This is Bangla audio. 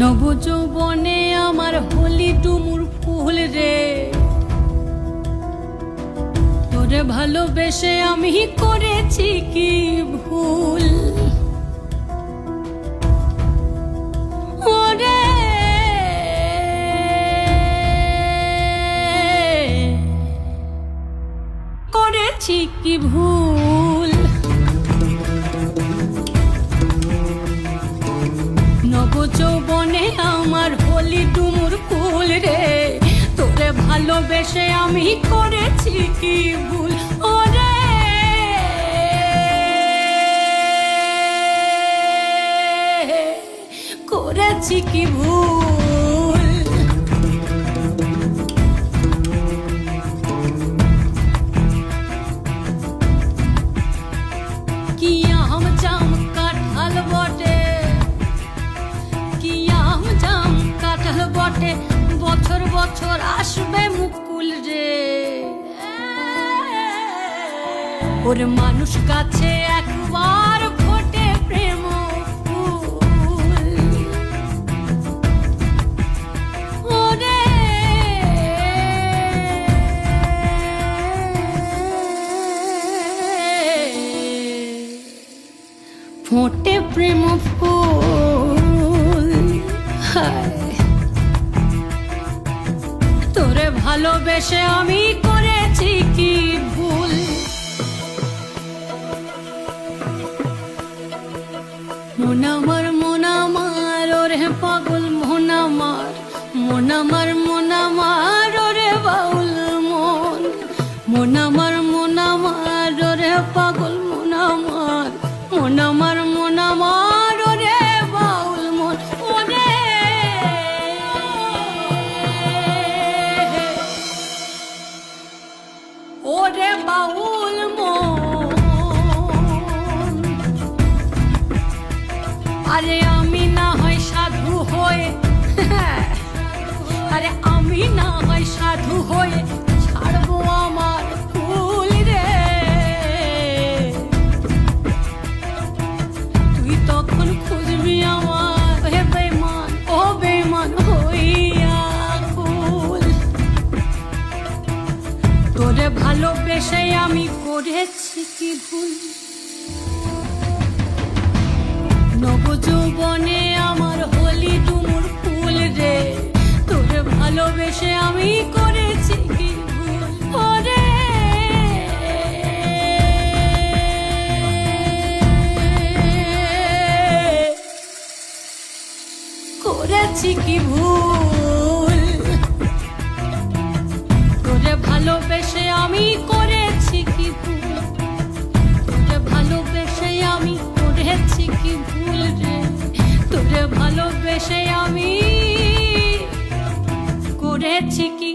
নবযৌবনে আমার হলি টুমুর ফুল রে। তোরে ভালোবেসে আমি করেছি কি ভুল? করেছি কি ভুল? নবযৌবনে আমার হলি ডুমুর ফুল রে। তোরে ভালোবেসে আমি করেছি কি ভুল? ওরে! করেছি কি ভুল? কাঁঠাল বটে? বছর বছর আসবে মুকুল রে। ওর মানুষ কাছে একবার ফোটে প্রেম ফোটে প্রেম ভালোবেসে আমি করেছি কি ভুল? মন আমার মন আমার, ওরে পাগল, মন আমার। মন আমার মন আমার, ওরে বাউল মন। মন আমার মন আমার, ওরে পাগল, মন আমার। মন আমার আরে ভালোবেসে আমি করেছি কি ভুল? নবযৌবনে আমার হলি ডুমুর ফুল রে, তোরে ভালোবেসে আমি করেছি কি ভুল? করেছি কি ভুল? ভালোবেসে আমি করেছি কি ভুল? তোরে ভালোবেসে আমি করেছি কি ভুল রে? তোরে ভালোবেসে আমি করেছি কি